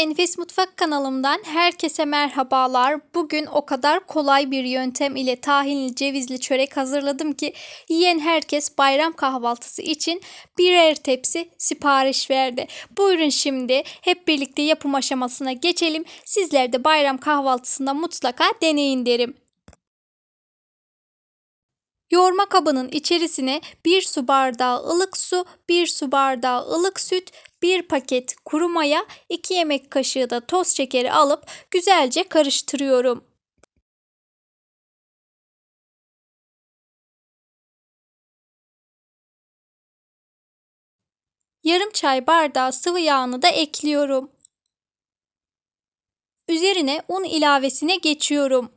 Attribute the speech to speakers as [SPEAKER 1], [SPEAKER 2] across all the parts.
[SPEAKER 1] Enfes Mutfak kanalımdan herkese merhabalar. Bugün o kadar kolay bir yöntem ile tahinli cevizli çörek hazırladım ki yiyen herkes bayram kahvaltısı için birer tepsi sipariş verdi. Buyurun şimdi hep birlikte yapım aşamasına geçelim. Sizler de bayram kahvaltısında mutlaka deneyin derim. Yoğurma kabının içerisine 1 su bardağı ılık su, 1 su bardağı ılık süt, 1 paket kuru maya, 2 yemek kaşığı da toz şekeri alıp güzelce karıştırıyorum. Yarım çay bardağı sıvı yağını da ekliyorum. Üzerine un ilavesine geçiyorum.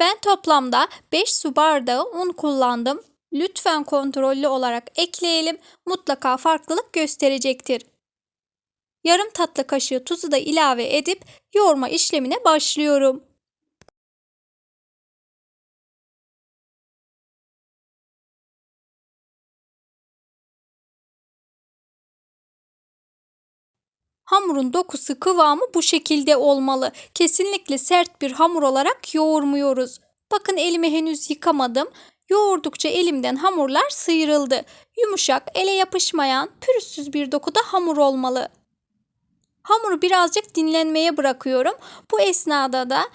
[SPEAKER 1] Ben toplamda 5 su bardağı un kullandım. Lütfen kontrollü olarak ekleyelim. Mutlaka farklılık gösterecektir. Yarım tatlı kaşığı tuzu da ilave edip yoğurma işlemine başlıyorum. Hamurun dokusu kıvamı bu şekilde olmalı. Kesinlikle sert bir hamur olarak yoğurmuyoruz. Bakın elimi henüz yıkamadım. Yoğurdukça elimden hamurlar sıyrıldı. Yumuşak, ele yapışmayan, pürüzsüz bir dokuda hamur olmalı. Hamuru birazcık dinlenmeye bırakıyorum. Bu esnada da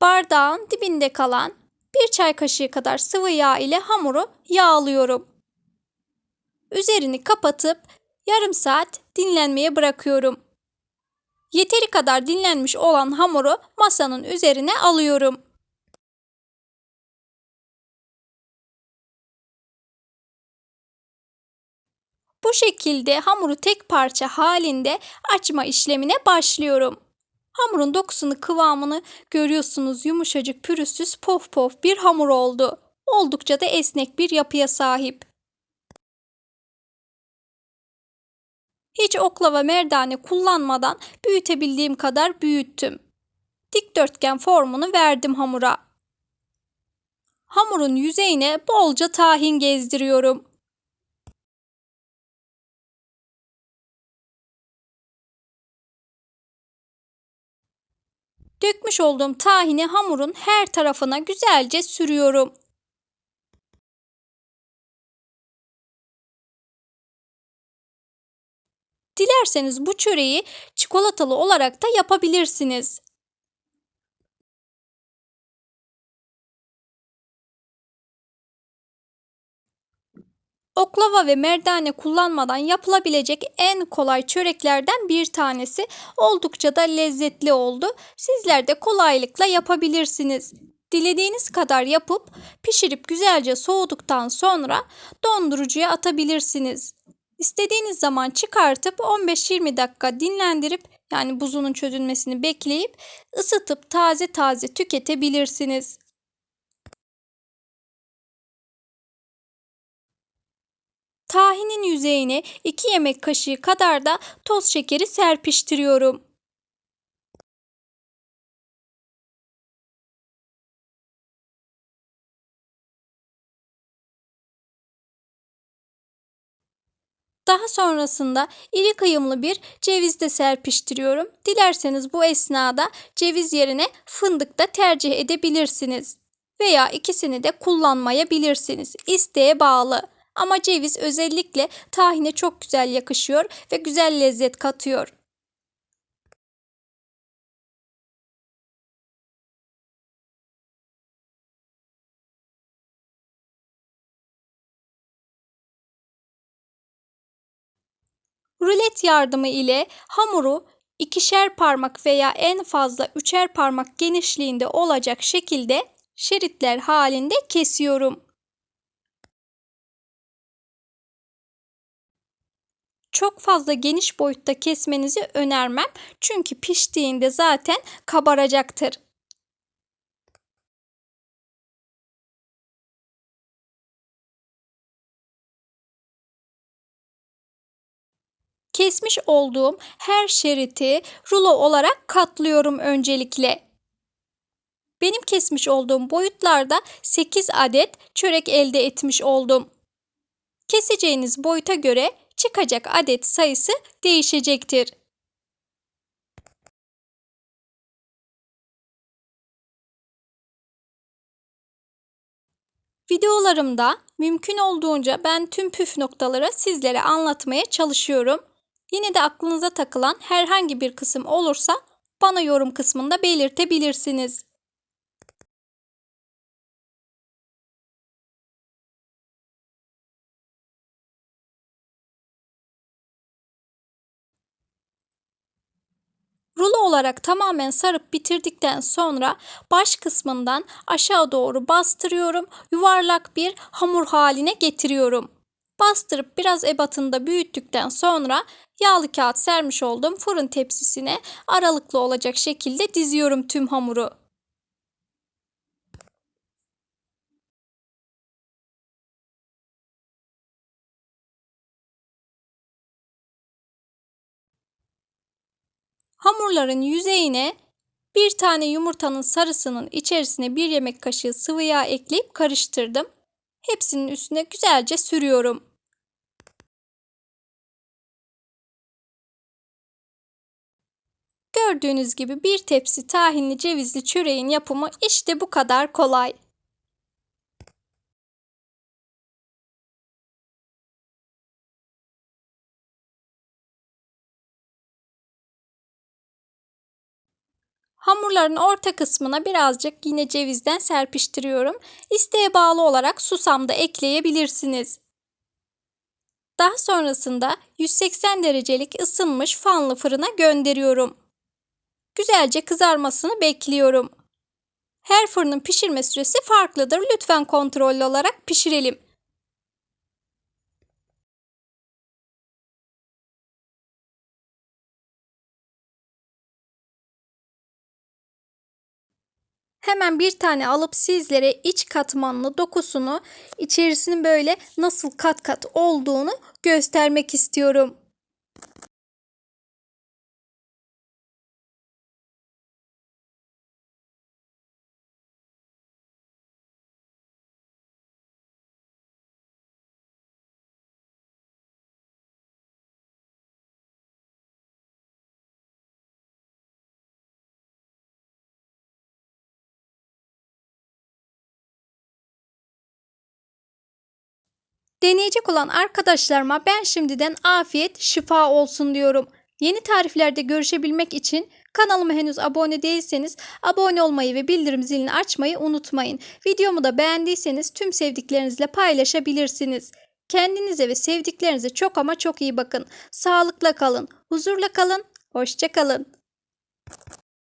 [SPEAKER 1] bardağın dibinde kalan bir çay kaşığı kadar sıvı yağ ile hamuru yağlıyorum. Üzerini kapatıp yarım saat dinlenmeye bırakıyorum. Yeteri kadar dinlenmiş olan hamuru masanın üzerine alıyorum. Bu şekilde hamuru tek parça halinde açma işlemine başlıyorum. Hamurun dokusunu kıvamını görüyorsunuz yumuşacık pürüzsüz pof pof bir hamur oldu. Oldukça da esnek bir yapıya sahip. Hiç oklava merdane kullanmadan büyütebildiğim kadar büyüttüm. Dikdörtgen formunu verdim hamura. Hamurun yüzeyine bolca tahin gezdiriyorum. Dökmüş olduğum tahini hamurun her tarafına güzelce sürüyorum. Dilerseniz bu çöreği çikolatalı olarak da yapabilirsiniz. Oklava ve merdane kullanmadan yapılabilecek en kolay çöreklerden bir tanesi. Oldukça da lezzetli oldu. Sizler de kolaylıkla yapabilirsiniz. Dilediğiniz kadar yapıp pişirip güzelce soğuduktan sonra dondurucuya atabilirsiniz. İstediğiniz zaman çıkartıp 15-20 dakika dinlendirip yani buzunun çözülmesini bekleyip ısıtıp taze taze tüketebilirsiniz. Tahinin yüzeyine 2 yemek kaşığı kadar da toz şekeri serpiştiriyorum. Daha sonrasında iri kıyımlı bir ceviz de serpiştiriyorum. Dilerseniz bu esnada ceviz yerine fındık da tercih edebilirsiniz. Veya ikisini de kullanmayabilirsiniz. İsteğe bağlı. Ama ceviz özellikle tahine çok güzel yakışıyor ve güzel lezzet katıyor. Rulet yardımı ile hamuru ikişer parmak veya en fazla üçer parmak genişliğinde olacak şekilde şeritler halinde kesiyorum. Çok fazla geniş boyutta kesmenizi önermem. Çünkü piştiğinde zaten kabaracaktır. Kesmiş olduğum her şeriti rulo olarak katlıyorum öncelikle. Benim kesmiş olduğum boyutlarda 8 adet çörek elde etmiş oldum. Keseceğiniz boyuta göre çıkacak adet sayısı değişecektir. Videolarımda mümkün olduğunca ben tüm püf noktaları sizlere anlatmaya çalışıyorum. Yine de aklınıza takılan herhangi bir kısım olursa bana yorum kısmında belirtebilirsiniz. Rulo olarak tamamen sarıp bitirdikten sonra baş kısmından aşağı doğru bastırıyorum. Yuvarlak bir hamur haline getiriyorum. Bastırıp biraz ebatında büyüttükten sonra yağlı kağıt sermiş olduğum fırın tepsisine aralıklı olacak şekilde diziyorum tüm hamuru. Hamurların yüzeyine bir tane yumurtanın sarısının içerisine bir yemek kaşığı sıvı yağ ekleyip karıştırdım. Hepsinin üstüne güzelce sürüyorum. Gördüğünüz gibi bir tepsi tahinli cevizli çöreğin yapımı işte bu kadar kolay. Hamurların orta kısmına birazcık yine cevizden serpiştiriyorum. İsteğe bağlı olarak susam da ekleyebilirsiniz. Daha sonrasında 180 derecelik ısınmış fanlı fırına gönderiyorum. Güzelce kızarmasını bekliyorum. Her fırının pişirme süresi farklıdır. Lütfen kontrollü olarak pişirelim. Hemen bir tane alıp sizlere iç katmanlı dokusunu, içerisinin böyle nasıl kat kat olduğunu göstermek istiyorum. Deneyecek olan arkadaşlarıma ben şimdiden afiyet şifa olsun diyorum. Yeni tariflerde görüşebilmek için kanalıma henüz abone değilseniz abone olmayı ve bildirim zilini açmayı unutmayın. Videomu da beğendiyseniz tüm sevdiklerinizle paylaşabilirsiniz. Kendinize ve sevdiklerinize çok ama çok iyi bakın. Sağlıkla kalın, huzurla kalın, hoşça kalın.